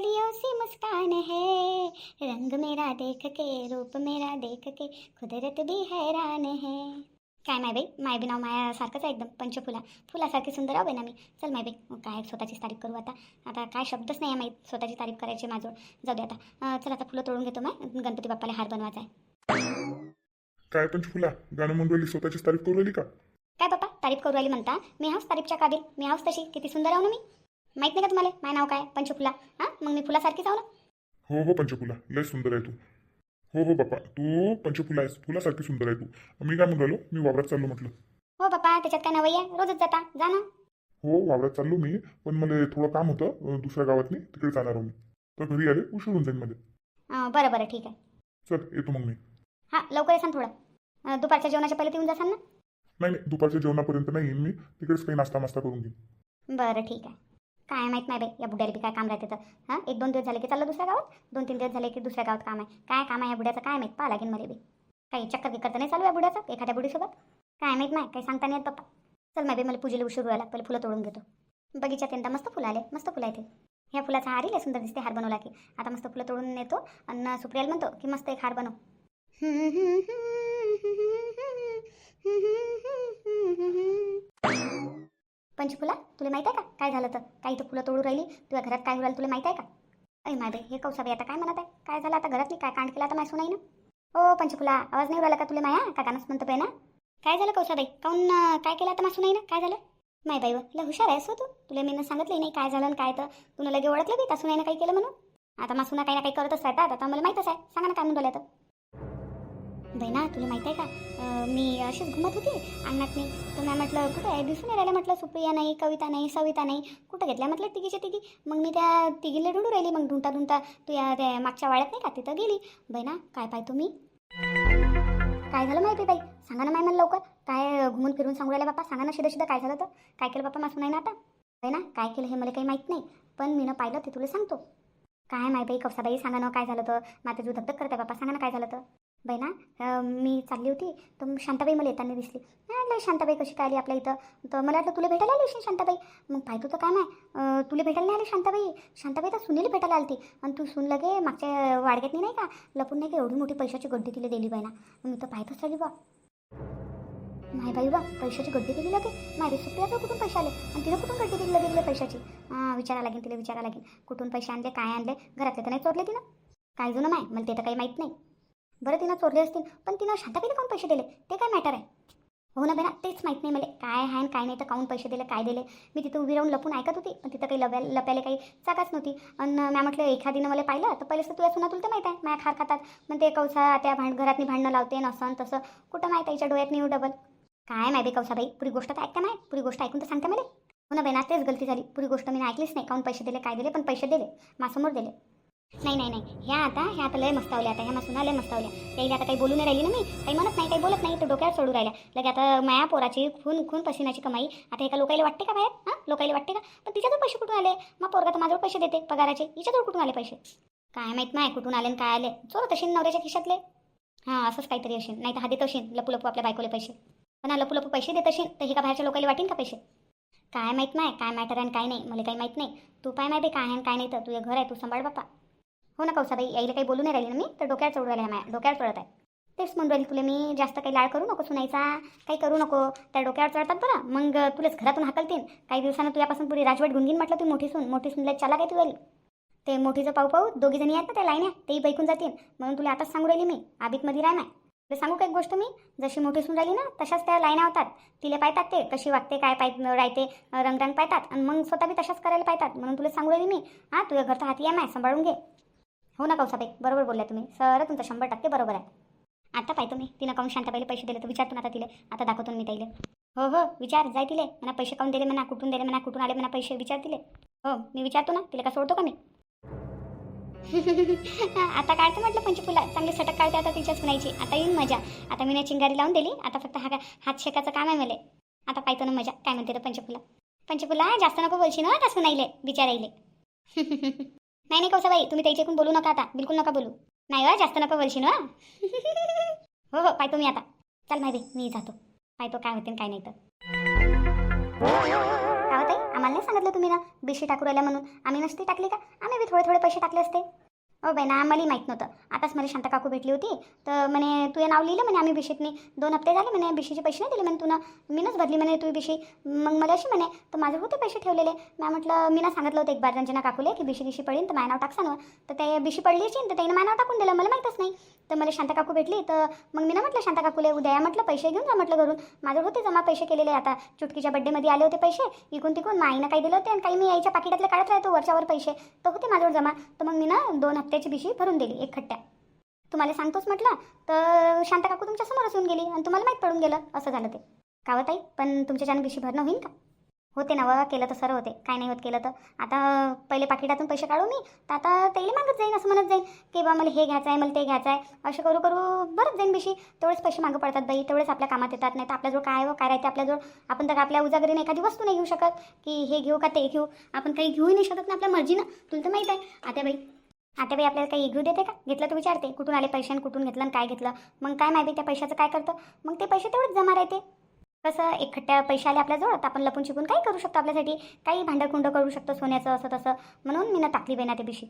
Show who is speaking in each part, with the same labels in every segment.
Speaker 1: कलियों सी मुस्कान है। रंग मेरा देख के रूप मेरा देख के कुदरत भी हैरान है। काय माय बाई? माय बी नाव मायासारखंच आहे एकदम पंचफुला. फुलासारखी सुंदर आहे ना मी चल माय बाई काय स्वतःचीच तारीफ करू आता. आता काय शब्दच नाही आहे माहीत. स्वतःची तारीफ करायची माझं जाऊ दे आता. चल आता फुलं तोडून घेतो माय. गणपती बाप्पाला हार बनवायचा आहे.
Speaker 2: काय पंचफुला? गाणं म्हणून राहिली स्वतःचीच तारीफ करू राहिली का?
Speaker 1: काय बाप्पा तारीफ करू राहिली म्हणता. मी हाऊस तारीफच्या काबिल. मी हाऊस तशी. किती सुंदर आहो ना मी. माहीत नाही का तुम्हाला? माझं नाव काय? पंचफुला हां? मग मी फुलासारखीच आहो ना?
Speaker 2: हो हो पंचफुला लय सुंदर आहे तू. हो हो बाप्पा. तू पंचफुला आहेस. फुलासारखी सुंदर आहे तू. मी काय म्हणून राहिलो? मी वावरात चाललो म्हटलं.
Speaker 1: हो बाप्पा. त्याच्यात काय नवई आहे? रोजच जाता. जा ना.
Speaker 2: हो वावरात चाललो मी. पण मला थोडं काम होतं. अं, दुसऱ्या गावातनी. तिकडे जाणार हो मी. तर घरी आले. उशीर होऊन जाईल मध्ये
Speaker 1: अं, बरं बरं. ठीक आहे.
Speaker 2: चल येतो मग मी.
Speaker 1: हां लवकर येसान थोडं. अं, दुपारच्या जेवणाच्या पहिले येऊन जासान ना.
Speaker 2: नाही नाही. दुपारच्या जेवणापर्यंत नाही येईन मी. तिकडेच काही नाश्ता मास्ता करून घेईन.
Speaker 1: बरं ठीक आहे. काय माहीत नाही बाई या बुड्याला बी काय काम राहते तर हां एक दोन दिवस झाले की चाललं दुसऱ्या गावात दोन तीन दिवस झाले की दुसऱ्या गावात काम आहे काय काम आहे या बुड्याचं काय माहीत पाहा लागेल मला बी काही चक्कर बिक्कर तर नाही चालू आहे बुड्याचं एखाद्या बुडीसोबत काय माहीत नाही काही सांगता नाही येत पप्पा चल माय बाई मला पूजेला उशीर व्हायला पहिले फुलं तोडून घेतो बगीच्यात यंदा मस्त फुलं आले मस्त फुलं येते ह्या फुलाचा हार लय सुंदर दिसते हार बनवला की आता मस्त फुलं तोडून नेतो आणि सुप्रियाला म्हणतो की मस्त एक हार बनव पंचफुला तुला माहीत आहे का? काय झालं तर? काही तर फुलं तोडू राहिली. तुझ्या घरात काय होईल तुला माहीत आहे का? अय माय बाई हे कौसाबाई आता काय म्हणत आहे? काय झालं आता घरात मी काय कांड केला आता माय सुनाई ना ओ पंचफुला आवाज नाही उडाला का तुला माया? का गाणंच म्हणतो ना? काय झालं कौसाबाई काऊन काय केलं आता माय ना काय झालं? माय बाई तुला हुशार आहेस हो तू. तुला मी सांगितलं नाही काय झालं काय तर. तुला लगे ओळखलं बी त्या सुनाईनं काही केलं म्हणून. आता मासुना काही ना काही करतच राहतात. आता मला माहीतच आहे. सांगा ना काय म्हणून राहिलं तर. बहिणा तुला माहीत आहे का मी अशीच घुमत होती. अंगणात मी तर मी म्हटलं कुठं आहे? दिसून राहिलं. म्हटलं सुप्रिया नाही कविता नाही सविता नाही. कुठं घेतल्या? म्हटलं तिघीच्या तिघी. मग मी त्या तिघीला ढूंढू राहिली. मग ढुंटा ढुंटा तू या त्या मागच्या वाड्यात नाही का? तिथं गेली. बहिणा काय पाय तुम्ही? काय झालं माहिती बाई? सांगा ना माय मला लवकर. काय घुमून फिरून सांगू राहिल्या बापा? सांगा ना शिदा शिदा काय झालं तर काय केलं बापा मासून नाही ना आता? बहिणा काय केलं हे मला काही माहीत नाही. पण मी ना पाहिलं ते तुला सांगतो. काय माय बाई कवसाबाई सांगा ना काय झालं तर माझं जीव धकधक करते बाप्पा सांगा ना काय झालं तर बहिणा मी चालली होती. तर मग शांताबाई मला येताना दिसली. म्हटलं शांताबाई कशी काय आली आपल्या इथं? तर मला वाटलं तुला भेटायला आली असेल शांताबाई. मग पाहतो तर काय नाही तुला भेटायला नाही आली शांताबाई? शांताबाई तर सुनील भेटायला आलती. आणि तू सुन लगे मागच्या वाडग्यात नाही का? लपून नाही का एवढी मोठी पैशाची गड्डी तिला दिली बहिणा. मग मी तर पाहतच राहिली बा नाही बाई बा पैशाची गड्डी दिली लगे? माझी सुप्रियाचं कुठून पैसे आले? आणि तिला कुठून गड्डी दिली लगे पैशाची? विचारा लागेल तिला विचारा लागेल. कुठून पैसे आणले काय आणले? घरातले तर नाही चोरले तिनं? काय जुनं माय? मला ते तर काही माहीत नाही. बरं तिनं चोरले असतील पण तिनं शांताबाईला काऊन पैसे दिले? ते काय मॅटर आहे? हो ना बेना तेच माहीत नाही मला. काय आहे आणि काय नाही तर काऊन पैसे दिले काय दिले? मी तिथं उभी राहून लपून ऐकत होती पण तिथं काही लप्या लप्याला काही जागाच नव्हती. आणि मॅम म्हटलं एखादीनं मला पाहिलं तर पहिलेच तर तुला सुना तुला तर माहीत आहे माझ्या खार खातात. मग ते कौसा त्या भांड घरातनी भांडणं लावते नसन तसं. कुठं माहीत आहे डोळ्यात येऊ डबल काय माहिती कौसाबाई पुरी गोष्ट तर ऐकता नाही पुरी गोष्ट ऐकून तर सांगते मला. हो ना बेना तेच गलती झाली. पुरी गोष्ट मी ऐकलीच नाही काऊन पैसे दिले काय दिले पण पैसे दिले मासमोर दिले. नाही नाही नाही. ह्या आता ह्या आता लय मस्तावल्या आता. ह्या मासुना लय मस्तावल्या. त्याला आता काही बोलू नाही राहिली ना मी. काही म्हणत नाही काही बोलत नाही. तर डोक्यावर सोडू राहिल्या. लगे आता माया पोराची खून खून पसिनाची कमाई. आता एका लोकायला वाटते का बाहेर? हां? लोकायला वाटते का? पण तिच्याजवळ पैसे कुठून आले? मग पोरगा तर माझ्यावर पैसे देते पगाराचे. हिच्याजवळ कुठून आले पैसे? काय माहीत नाही कुठून आले काय आले? चोरत असेल नवऱ्याच्या खिशातले? हां असंच काहीतरी असेल. नाही तर हा देत असेल लपू लपू आपल्या बायकोले पैसे. पण हा लपू लपू पैसे देत असेल तर हे का बाहेरच्या लोकायला वाटेन का पैसे? काय माहीत नाही काय मॅटर आहे आणि काय नाही? मला काही माहीत नाही. तू पाय माहिती काय आहे काय नाही तर? तुझं घर आहे तू सांभाळ बापा. हो ना कौसाबाई यायला काही बोलू नाही राहिली ना मी तर डोक्यावर चढू राहिल्या माझ्या डोक्यावर चढत आहे. तेच म्हणून राहील तुला मी जास्त काही लाड करू नको सुनायचा काही करू नको त्या डोक्यावर चढतात बरं. मग तुलाच घरातून हाकलतील काही दिवसानं तुझ्यापासून पुढे राजवट घेईन म्हटलं तू मोठी सून मोठी सुनला चला काय तू ते मोठीचं पाऊ पाऊ दोघी जणी आहेत ना त्या लाईन्या तेही बैकून जातील. म्हणून तुला आताच सांगू राहिली मी आबितमध्ये राह नाही तुला सांगू का एक गोष्ट मी? जशी मोठी सून राहिली ना तशाच त्या लाईना होतात. तिला पाहतात ते कशी वागते काय पाय राहते रंगरंग पाहतात. आणि मग स्वतः बी तशाच करायला पाहतात. म्हणून तुला सांगू राहिली मी हां तुझ्या घरचा हाती आहे माय सांभाळून घे. हो ना कौसाबाई बरोबर बोलल्या तुम्ही. सर तुमचं शंभर टक्के बरोबर आहे. आता पाहतो मी. तिनं काऊन शांताबाईला पैसे दिले तर विचारतो ना आता तिले. आता दाखवतो मी ताईले. हो हो विचार. जाय तिले. म्हणा पैसे काऊन दिले म्हणा कुठून दिले म्हणा कुठून आले म्हणा पैसे विचार तिले. हो मी विचारतो ना तिला का सोडतो का मी? आता काढते म्हटलं पंचफुला चांगली सटक काढते आता तिच्या सुनायची आता येईल मजा. आता मी ना चिंगारी लावून दिली. आता फक्त हा हात शेकाचं काम आहे मला. आता पाहतो ना मजा. काय म्हणते तर पंचफुला पंचफुला जास्त नको बोलशी ना आता सुनाईले बिचाराईले. नाही नाही कौसाबाई तुम्ही त्याच्याकडून बोलू नका आता. बिलकुल नका बोलू. नाही वा जास्त नका बोलशील वा हो हो पाहतो मी आता. चल माहिती मी जातो. पाहतो काय होते काय नाही तर. काय होते आम्हाला नाही सांगितलं तुम्ही ना? बिशी टाकू राहिल्या म्हणून. आम्ही नसते टाकली का? आम्ही बी थोडे थोडे पैसे टाकले असते. हो बाई ना आम्हालाही माहीत नव्हतं. आताच मला शांता काकू भेटली होती तर म्हणे तुझे नाव लिहिलं म्हणे आम्ही बिशीतनी दोन हप्ते झाले म्हणे बिशीचे पैसे नाही दिले म्हणे तुला मीनच भरली म्हणे तू बिशी मग मला अशी म्हणे तर माझे होते पैसे ठेवलेले. मी म्हटलं मी ना सांगितलं होतं एक बार रंजना काकूले की बिशी बिशी पडीन तर माय नाव टाकसा ना तर ते बिशी पडली असेल तर त्याने माय नाव टाकून दिलं. मला माहीतच नाही. तर मला शांता काकू भेटली तर मग मी ना म्हटलं शांता काकूले उद्या या म्हटलं पैसे घेऊन जा म्हटलं घरून. माझं होते जमा पैसे केलेले आता चुटकीच्या बड्डेमध्ये आले होते पैसे इकून तिकून माईनं काही दिलं होते आणि काही मी यायच्या पाकिटातले काढत राहतो वरच्यावर पैसे. तर होते माझ्यावर जमा. तर मग मी ना दोन हप्त्याची बिशी भरून दिली एक खट्ट्या. तुम्हाला सांगतोच म्हटलं तर शांता काकू तुमच्या समोरच येऊन गेली आणि तुम्हाला माहीत पडून गेलं असं झालं ते. कावत आई पण तुमच्याच्यानं बिशी भरणं होईल का? होते ना व केलं तर सर होते काय नाही होत केलं तर. आता पहिले पाकिटातून पैसे काढू मी तर आता तेही मागत जाईन असं म्हणत जाईन की बा मला हे घ्यायचं आहे मला ते घ्यायचं आहे असं करू करू बरंच जाईन बिशी. तेवढेच पैसे मागं पडतात बाई तेवढेच आपल्या कामात येतात नाही तर आपल्याजवळ काय व काय राहते आपल्याजवळ आपण तर आपल्या उजागरीने एखादी वस्तू नाही घेऊ शकत की हे घेऊ का ते घेऊ. आपण काही घेऊही नाही शकत ना आपल्या मर्जीनं तुला तर माहीत आहे. आता बाई आता बाई आपल्याला काही घेऊ देते का? घेतलं तर विचारते कुठून आले पैसे आणि कुठून घेतलं आणि काय घेतलं? मग काय माहिती त्या पैशाचं काय करतं? मग ते पैसे तेवढेच जमा राहते. कसं एकखट्ट्या पैसे आले आपल्याजवळ तर आपण लपून शिकून काही करू शकतो आपल्यासाठी? काही भांडकुंडं करू शकतो सोन्याचं असं तसं. म्हणून मी ना टाकली बेना ते बिशी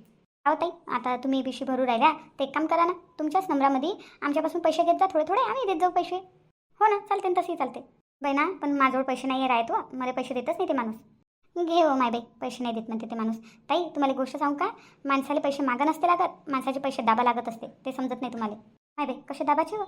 Speaker 1: अहो ताई आता तुम्ही बिशी भरू राहिल्या ते एक काम करा ना. तुमच्याच नंबरामध्ये आमच्यापासून पैसे घेत जा थोडे थोडे आम्ही देत जाऊ पैसे. हो ना चालते ना तसंही चालते बहिणा पण माझ्याजवळ पैसे नाही राहतो मला पैसे देतच नाही ते माणूस. घे हो माय बाई पैसे नाही देत म्हणते ते माणूस. ताई तुम्हाला गोष्ट सांगू का? माणसाला पैसे मागा नसते लागत माणसाचे पैसे दाबा लागत असते ते समजत नाही तुम्हाला. माय बाई कसे दाबाचे हो?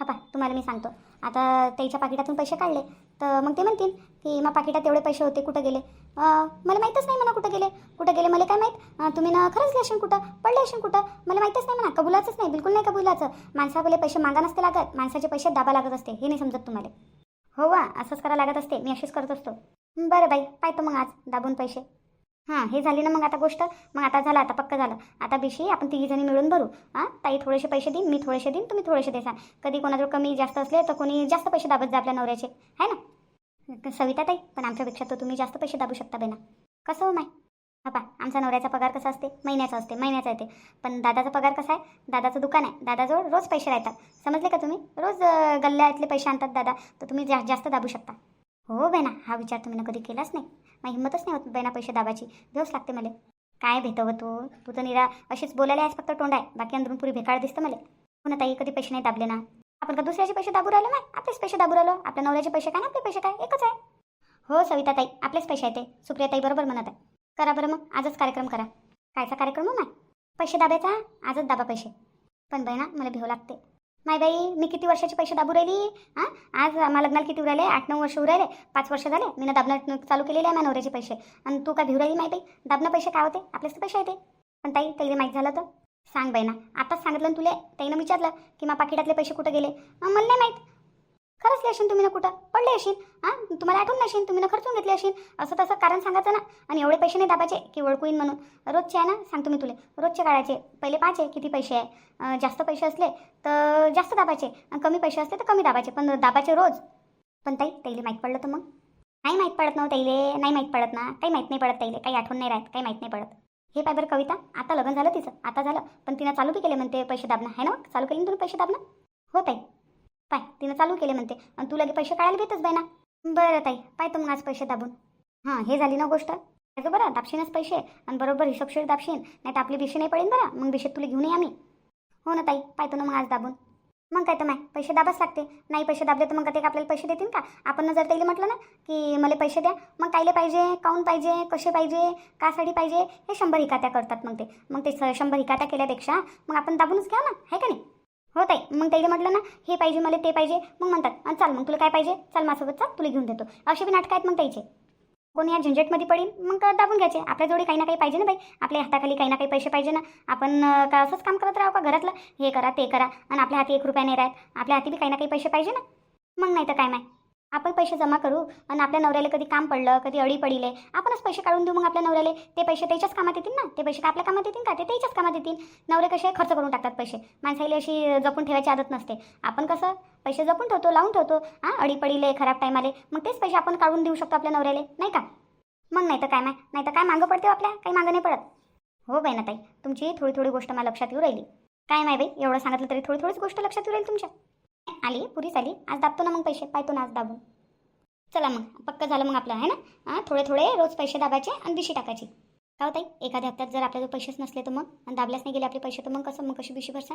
Speaker 1: हा पा तुम्हाला मी सांगतो. आता त्याच्या पाकिटातून पैसे काढले तर मग ते म्हणतील की मग पाकिटात एवढे पैसे होते कुठं गेले? मला माहीतच नाही म्हणा कुठं गेले. कुठं गेले? मला काय माहीत? तुम्ही ना खरंच असेल कुठं? पडले असेल कुठं? मला माहीतच नाही म्हणा कबुलाचंच नाही बिलकुल नाही कबुलाचं. माणसापले पैसे मागा नसते लागत माणसाचे पैसे दाबा लागत असते हे नाही समजत तुम्हाला. हो वा असंच करा लागत असते मी अशीच करत असतो. बरं बाई पाहतो मग आज दाबून पैसे. हां हे झाली ना मग आता गोष्ट? मग आता झालं आता पक्क झालं. आता बिशी आपण तिघीजणी मिळून भरू. हां ताई थोडेसे पैसे देईन मी थोडेसे देईन तुम्ही थोडेसे देसान कधी कोणाजवळ कमी जास्त असले तर कोणी जास्त पैसे दाबत जा आपल्या नवऱ्याचे. आहे ना? सविता ताई पण आमच्यापेक्षा तर तुम्ही जास्त पैसे दाबू शकता बेना. कसं हो माय? हा पा आमचा नवऱ्याचा पगार कसा असते? महिन्याचा असते महिन्याचा येते. पण दादाचा पगार कसा आहे? दादाचं दुकान आहे. दादाजवळ रोज पैसे राहतात. समजले का तुम्ही? रोज गल्ल्यातले पैसे आणतात दादा तर तुम्ही जा जास्त दाबू शकता. हो बेना हा विचार तुम्ही कधी केलाच नाही. मग हिंमतच नाही होत बेना पैसे दाबाची भेवच लागते मला. काय भेटव तू? तू तर निरा अशीच बोलायला आहेस फक्त तोंड आहे बाकी अंदरून पुरी भेकाळ दिसतं मला. हो पुन्हा ताई कधी पैसे नाही दाबले ना. आपण का दुसऱ्याचे पैसे दाबू राहिलो नाही आपलेच पैसे दाबू राहिलो. आपल्या नवऱ्याचे पैसे काय ना आपले पैसे काय? एकच आहे. हो सविता ताई आपलेच पैसे आहे ते. सुप्रिया ताई बरोबर म्हणत आहे. करा बरं मग आजच कार्यक्रम करा. कायचा कार्यक्रम हो माय? पैसे दाबायचा? आजच दाबा पैसे. पण बहिणा मला भिव लागते. माय बाई मी किती वर्षाचे पैसे दाबू राहिली? हां? आज मला लग्नाला किती राहिले आठ नऊ वर्ष राहिले पाच वर्ष झाले. मी ना दाबणं चालू केलेले आहे माझ्या नवऱ्याचे पैसे. आणि तू काय भिऊ राहिली माय बाई? दाबणं पैसे काय होते? आपलेच तर पैसे येते पण ताई ताईला माहीत झालं तर सांग बाई ना. आताच सांगितलं तुला तुले. ताईनं विचारलं की मा पाकिटातले पैसे कुठं गेले? मला नाही माहीत. खरंच असेल तुम्ही ना कुठं? पडले असेल हां? तुम्हाला आठवण नसेल तुम्ही ना खर्चून घेतले असेल असं तसं कारण सांगायचं ना. आणि एवढे पैसे नाही दाबायचे की ओळखू येईन म्हणून. रोजचे आहे ना सांगतो मी तुले. रोजचे काढायचे. पहिले पाच आहे किती पैसे आहे? जास्त पैसे असले तर जास्त दाबायचे. आणि कमी पैसे असले तर कमी दाबायचे. पण दाबायचे रोज. पण ताई ताईले माहीत पडलं तर मग? नाही माहीत पडत ना ताईले. नाही माहीत पडत ना. काही माहीत नाही पडत ताईले. काही आठवण नाही राहत. काही माहीत नाही पडत. हे पाय बरं कविता. आता लग्न झालं तिचं. आता झालं. पण तिनं चालू बी केले म्हणते पैसे दाबणं. आहे ना मग? चालू केले ना तुम्ही पैसे दाबणं? हो ताई. पाय तिनं चालू केले म्हणते. आणि तू लगे पैसे काढायला भेटच बाय ना बरं ताई पाय तू मग आज पैसे दाबून. हां हे झाली ना गोष्ट. त्याचं बरं दापशीनच पैसे. आणि बरोबर हिशोबशीर दापशीन नाही तर आपली बिशी नाही पडेल बरं. मग बिशेत तुला घेऊन ये आम्ही. हो ना ताई पाहतो ना मग आज दाबून. मग काय तर माय पैसे दाबाच लागते. नाही पैसे दाबले तर मग ते का आपल्याला पैसे देतील का? आपण जर त्याला म्हटलं ना की मला पैसे द्या मग कायले पाहिजे काऊन पाहिजे कसे पाहिजे कासाठी पाहिजे हे शंभर हिकात्या करतात मग ते. मग ते स- शंभर हिकात्या केल्यापेक्षा मग आपण दाबूनच घ्या ना आहे का नाही? हो ताई मग त्याला म्हटलं ना हे पाहिजे मला ते पाहिजे. मग म्हणतात "अं, चाल मग तुला काय पाहिजे? चल माझ्यासोबत चाल तुला घेऊन देतो. असे बी नाटकं आहेत मग त्याचे कोणी या झंझटमध्ये पडेल मग दाबून घ्यायचे. आपल्या जोडी काही ना काही पाहिजे ना बाई. आपल्या हाताखाली काही ना काही पैसे पाहिजे ना. आपण का असंच काम करत राहू का घरातलं? हे करा ते करा. आणि आपल्या हाती एक रुपया नाही राहत. आपल्या हाती बी काही ना काही पैसे पाहिजे ना. मग नाही तर काय माय? आपण पैसे जमा करू आणि आपल्या नवऱ्याला कधी काम पडलं कधी अडी पडिले आपणच पैसे काढून देऊ मग आपल्या नवऱ्याला. ते पैसे त्याच्याच कामात येतील ना? ते पैसे का आपल्या कामात येतील का? ते त्याच्याच कामात येतील. नवरे कसे खर्च करून टाकतात पैसे? माणसाला अशी जपून ठेवायची आदत नसते. आपण कसं? पैसे जपून ठेवतो लावून ठेवतो. हां अडी पडिले खराब टाईमाले मग तेच पैसे आपण काढून देऊ शकतो आपल्या नवऱ्याला नाही का? मग नाही तर काय माय नाही तर काय मागं पडते हो आपल्या? काही मागं नाही पडत. हो बाई ना ताई तुमची थोडी थोडी गोष्ट मला लक्षात येऊ राहिली. काय माय बाई एवढं सांगितलं तरी थोडी थोडीच गोष्ट लक्षात येऊ राहील तुमच्या. आली पुरीच आली. आज दाबतो ना मग पैसे? पाहतो ना आज दाबून. चला मग पक्क झालं मग आपलं आहे ना? हां थोडे थोडे रोज पैसे दाबायचे आणि बिशी टाकायची. का हो ताई? एखाद्या हप्त्यात जर आपल्याजवळ पैसेच नसले तर मग? आणि दाबल्याच नाही गेले आपले पैसे तर मग कसं? मग कशी बिशी भरसा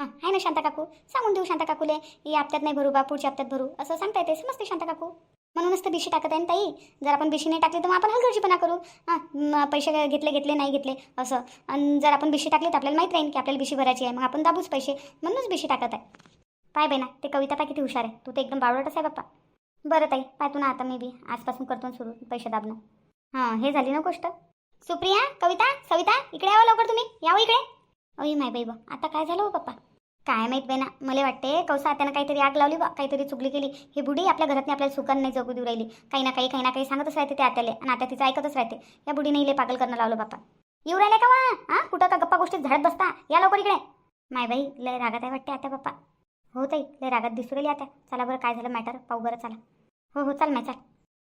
Speaker 1: हां आहे ना शांता काकू? सांगून देऊ शांता काकूले या हप्त्यात नाही भरू बा पुढच्या हप्त्यात भरू. असं सांगता येते समजते शांता काकू. म्हणूनच तर बिशी टाकत आहे ना ताई. जर आपण बिशी नाही टाकली तर मग आपण हलगर्जीपणा करू. हां पैसे घेतले घेतले नाही घेतले असं. आणि जर आपण बिशी टाकली तर आपल्याला माहीत राहील की आपल्याला बिशी भरायची आहे. मग आपण दाबूच पैसे म्हणूनच बिशी टाकत आहे. पाय बाई ना ते कविता पाय किती हुशार आहे. तू तर एकदम बावळटच आहे बाप्पा. बरं ताई पाय तू ना आता मी बी. आजपासून करतो सुरू पैसे दाबणं. हां हे झाली ना गोष्ट. सुप्रिया कविता सविता इकडे यावं लवकर तुम्ही. यावं इकडे. अय माय बाई बा. आता काय झालं हो पप्पा काय माहीत बाई ना मला वाटते कौसा त्यानं काहीतरी आग लावली बा काहीतरी चुकली केली. ही बुडी आपल्या घरातनी आपल्याला सुकान नाही जगू देऊ राहिली. काही ना काही काही ना काही सांगतच राहते ते आत्याले आणि आता तिचं ऐकतच राहते. या बुडीने इले पागल करणं लावलं बाप्पा. येऊ राहिले का वा? हां कुठं का गप्पा गोष्टीत झाडत बसता? या लवकर इकडे. माय बाई लय रागात आहे वाटते आता बाप्पा. हो ताई लय रागात दिसू राहिली आता. चला बरं काय झालं मॅटर पाहू बरं चला. हो हो चाल माय चाल.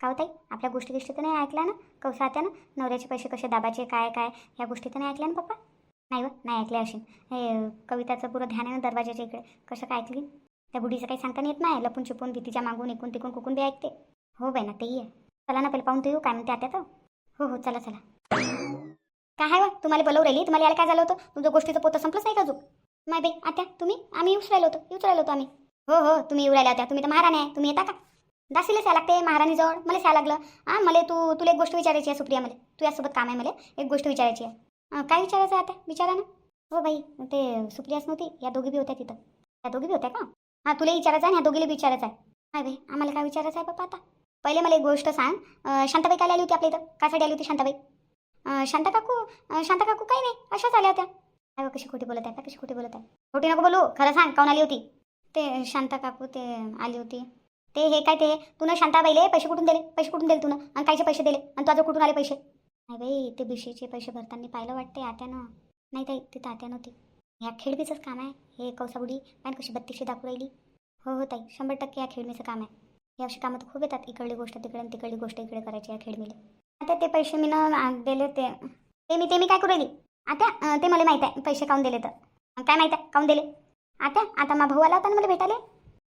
Speaker 1: का होताई आपल्या गोष्टी गिष्टी तर नाही ऐकल्या ना? कौसा आत्यानं नवऱ्याचे पैसे कसे दाबायचे काय काय? ह्या गोष्टी तर नाही ऐकल्या ना पप्पा? नाही व नाही ऐकल्या अशी. हे कविताचं पुरं ध्यान आहे ना दरवाजाच्या इकडे. कसं काय ऐकली? त्या बुढीचं काही सांगता येत नाही? लपून छुपून भीतीच्या मागून इकून तिकून कुकून बी ऐकते. हो बाई ना तेही आहे. चला ना पहिले पाहून ते येऊ काय म्हणते आता तर हो हो चला चला. काय आहे वा? तुम्हाला बोलवू राहिली? तुम्हाला यायला काय झालं होतं? तुमचं गोष्टीचं पोतं संपलंच नाही का अजून? माय बाई आता तुम्ही? आम्ही येऊच राहिलो होतो येऊच राहिलो होतो आम्ही. हो हो तुम्ही येऊ राहिल्या होत्या तुम्ही तर महाराणी आहे तुम्ही येता का? दासीला या लागते महाराणीजवळ मला या लागलं. हां मला तू तुला एक गोष्ट विचारायची आहे सुप्रिया मला. तू यासोबत काम आहे मला एक गोष्ट विचारायची आहे. काय विचारायचं आहे आता विचारा ना. हो बाई ते सुप्रियाच नव्हती या दोघी बी होत्या तिथं. या दोघी बी होत्या का? हां तुला विचारायचं आहे ना दोघीला बी विचारायचं आहे. हाय बाई आम्हाला काय विचारायचं आहे बाबा आता? पहिले मला एक गोष्ट सांग. शांताबाई काय आली होती आपल्या इथं? कासाठी आली होती शांताबाई? शांता काकू शांता काकू काही नाही अशाच आल्या होत्या. काय कशी खोटी बोलत आहे का कशी खोटी बोलत आहे? खोटी नको बोलू खरं सांग काऊन आली होती? ते शांता काकू ते आली होती. ते हे काय ते? तुनं शांताबाईले पैसे कुठून दिले? पैसे कुठून दिले तुनं? आणि कायचे पैसे दिले? आणि तुझं कुठून आले पैसे? नाही बाई ते बिशीचे पैसे भरताना पाहिलं वाटते आत्यानं. नाही ताई ती तात्या नव्हती. ह्या खेळबीचंच काम आहे हे कौसाबुडी. आणि कशी बत्तीशी दाखवू राहिली? हो हो ताई शंभर टक्के या खेळमीचं काम आहे. हे अशी कामं तर खूप येतात इकडली गोष्ट तिकडे आणि तिकडली गोष्ट इकडे करायची या खेळमीले आता ते पैसे मी ना दिले ते. ते मी ते मी काय करू राहिली? आता ते मला माहीत आहे पैसे काऊन दिले तर. काय माहीत आहे काऊन दिले? आता आता मा भाऊ आला होता ना मला भेटायला?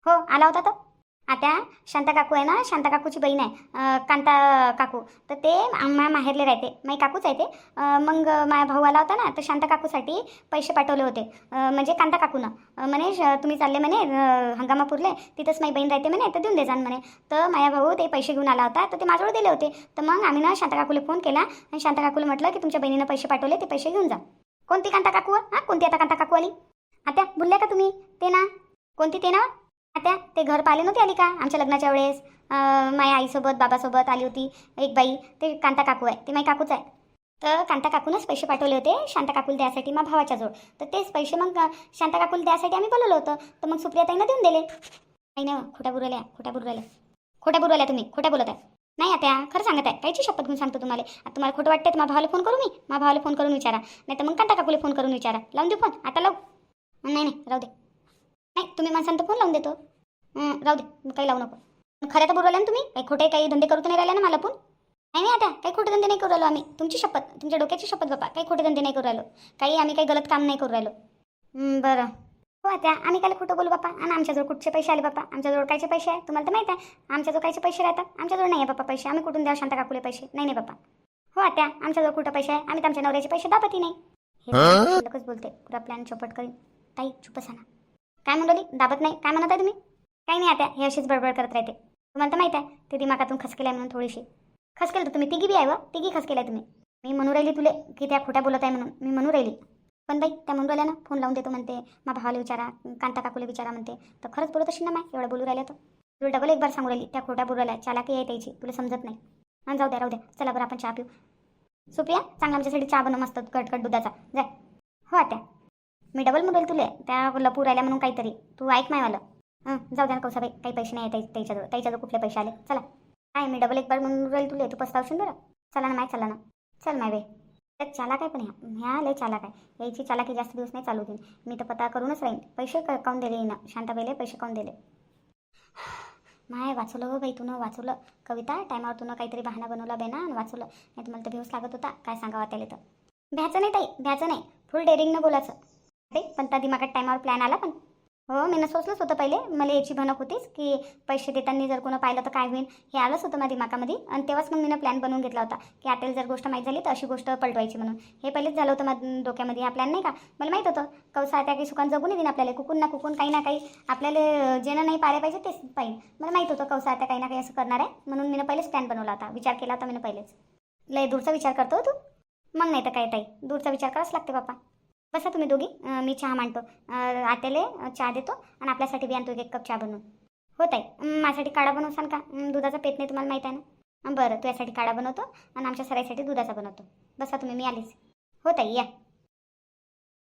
Speaker 1: हो आला होता तर आता शांता काकू आहे ना शांता काकूची बहीण आहे कांता काकू. तर ते आम्हा माहेरले राहते. माई काकूच आहे ते. मग माझ्या भाऊ आला होता ना तर शांता काकूसाठी पैसे पाठवले होते. म्हणजे कांता काकूनं. म्हणे श- तुम्ही चालले म्हणे हंगामा हंगामापूरले. तिथंच माई बहीण राहते म्हणे तर देऊन दे जाण म्हणे. तर माझ्या भाऊ ते पैसे घेऊन आला होता तर ते माझ्याजवळ दिले होते. तर मग आम्ही ना शांता काकूला फोन केला आणि शांता काकूला म्हटलं की तुमच्या बहिणीनं पैसे पाठवले ते पैसे घेऊन जा. कोणती कांता काकू? हां कोणती आता कांता काकू आली? आता बोलल्या का तुम्ही? ते ना? कोणती ते ना? आता ते घर पाहिले नव्हती आली का आमच्या लग्नाच्या वेळेस. माझ्या आईसोबत बाबासोबत आली होती. एक बाई ते कांता काकू आहे. ते माझी काकूच आहे. तर कांता काकूनच पैसे पाठवले होते शांता काकूला द्यासाठी मग भावाच्या जवळ तर तेच पैसे मग शांता काकूला द्यासाठी आम्ही बोलवलं होतं. तर मग सुप्रिया ताईनं देऊन दिले. नाही नाही खोट्या बुरवल्या खोट्या बुरवल्या खोट्या बुरवल्या तुम्ही खोट्या बोलत आहे. नाही आता खरं सांगत आहे काहीची शपथ घेऊन सांगतो तुम्हाला. आता तुम्हाला खोटं वाटतं तर मा भावाला फोन करू मी. मा भावाला फोन करून विचारा. नाही तर मग कांता काकूला फोन करून विचारा. लावून देऊ फोन आता लावू. नाही नाही राहू दे. नाही तुम्ही माणसांना तर फोन लावून देतो. राहू दे काही लावू नको. खऱ्या तर बोलवल्या ना तुम्ही? काही खोटे काही धंदे करू तर नाही राहिले ना मला पण नाही नाही आता काही खोटे धंदे नाही करू राहिलो आम्ही. तुमची शपथ तुमच्या डोक्याची शपथ बापा काही खोटे धंदे नाही करू राहिलो. काही आम्ही काही गलत काम नाही करू राहिलो. हं, बरं. हो आता आम्ही काय खोटं बोलू बापा. आणि आमच्याजवळ कुठचे पैसे आले बापा? आमच्याजवळ कायचे पैसे आहे? तुम्हाला तर माहीत आहे. आमच्याजवळ कायचे पैसे राहतात? आमच्याजवळ नाही आहे बापा पैसे. आम्ही कुठून द्या शांता काकुले पैसे? नाही नाही बापा. हो आता आमच्याजवळ कुठं पैसे आहे. आम्ही तर आमच्या नवऱ्याचे पैसे दाबतही नाही. हे बोलते. पुरा प्लॅन चौपट करीन. ताई चुपच ना. काय म्हणली? दाबत नाही. काय म्हणत आहे तुम्ही? काही नाही आता. हे अशीच बडबड करत राहते. तुम्हाला तर माहीत आहे ते दिमागातून खसकेल आहे म्हणून थोडीशी. खसकेल तर तुम्ही. तिघी बी आहे व. तिघी खसकेलाय आहे तुम्ही. मी म्हणू राहिली तुले की त्या खोट्या बोलत आहे म्हणून. मी म्हणू राहिली. पण बाई त्या म्हणून राहिल्या ना फोन लावून देतो म्हणते. मा भावाला विचारा कांता काकूला विचारा म्हणते. तर खरंच बोलत असेल ना माय? एवढं बोलू राहिल्या तर. तुला डबल एक बार सांगू राहिली. त्या खोट्या बोलू राहिल्या. चालाकी आहे त्याची. तुला समजत नाही. आणि जाऊ द्या राहू द्या. चला बरं आपण चहा पिऊ. सुप्रिया चांगला आमच्यासाठी चहा बनव मस्त. कटकट दुधाचा. जाय. हो आत्या. मी डबल म्हणून तुले त्या लपू राहिल्या म्हणून काहीतरी. तू ऐक माय मला जाऊ द्या ना कौसाबाई काही पैसे नाही आहे त्याच्याजवळ त्याच्याजवळ कुठले पैसे आले? चला. काय मी डबल एक बार म्हणून राहील तुले. तू पस्तावशील बरं. चला ना माय चला ना. चल माय बाई. तर चाला काय पण ह्या? ह्या लय चाला काय? यायची चालाकी जास्त दिवस नाही चालू देईन. मी तर पता करूनच राहीन. पैसे क- काऊन दिले ना शांताबाईले पैसे काऊन दिले? माय वाचवलं हो बाई तुनं वाचवलं. कविता टायमावर तुनं काहीतरी बहाणा बनवला बेना आणि वाचवलं. नाही तुम्हाला तर भेवस लागत होता. काय सांगावं त्याला तर? भ्याचं नाही ताई भ्याचं नाही. फुल डेअरिंगनं बोलायचं. ते. पण त्या दिमागात टायमावर प्लॅन आला पण. हो मी सोचलंच होतं पहिले. मला याची भनक होतीच की पैसे देताना जर कोणा पाहिलं तर काय होईल हे आलंच होतं माझ्या दिमागामध्ये. आणि तेव्हाच मग मी प्लॅन बनवून घेतला होता की आटेल जर गोष्ट माहीत झाली तर अशी गोष्ट पलटवायची म्हणून. हे पहिलेच झालं होतं माझ्या डोक्यामध्ये हा प्लॅन नाही का? मला माहीत होतं. कौसा त्या काही सुखान जगू नाही देईन आपल्याला. कुकून ना कुकून काही ना काही आपल्याला जेणं नाही पाहिलं पाहिजे तेच पाहिजे मला माहीत होतं कौसा त्या काही ना काही असं करणार आहे. म्हणून मी पहिलेच प्लॅन बनवला होता. विचार केला होता मी पहिलेच. लय दूरचा विचार करतो हो तू. मग नाही तर काय ताई? दूरचा विचार करावाच लागते बापा. बसा तुम्ही दोघी. मी चहा मांडतो. आत्याले चहा देतो आणि आपल्यासाठी बी आणतो एक कप चहा बनवून. हो ताई. माझ्यासाठी काढा बनवसान का? दुधाचा पेत नाही तुम्हाला माहीत आहे ना? बरं बरं तुझ्यासाठी काढा बनवतो आणि आमच्या सराईसाठी दुधाचा बनवतो. बसा तुम्ही मी आलीच. हो ताई या.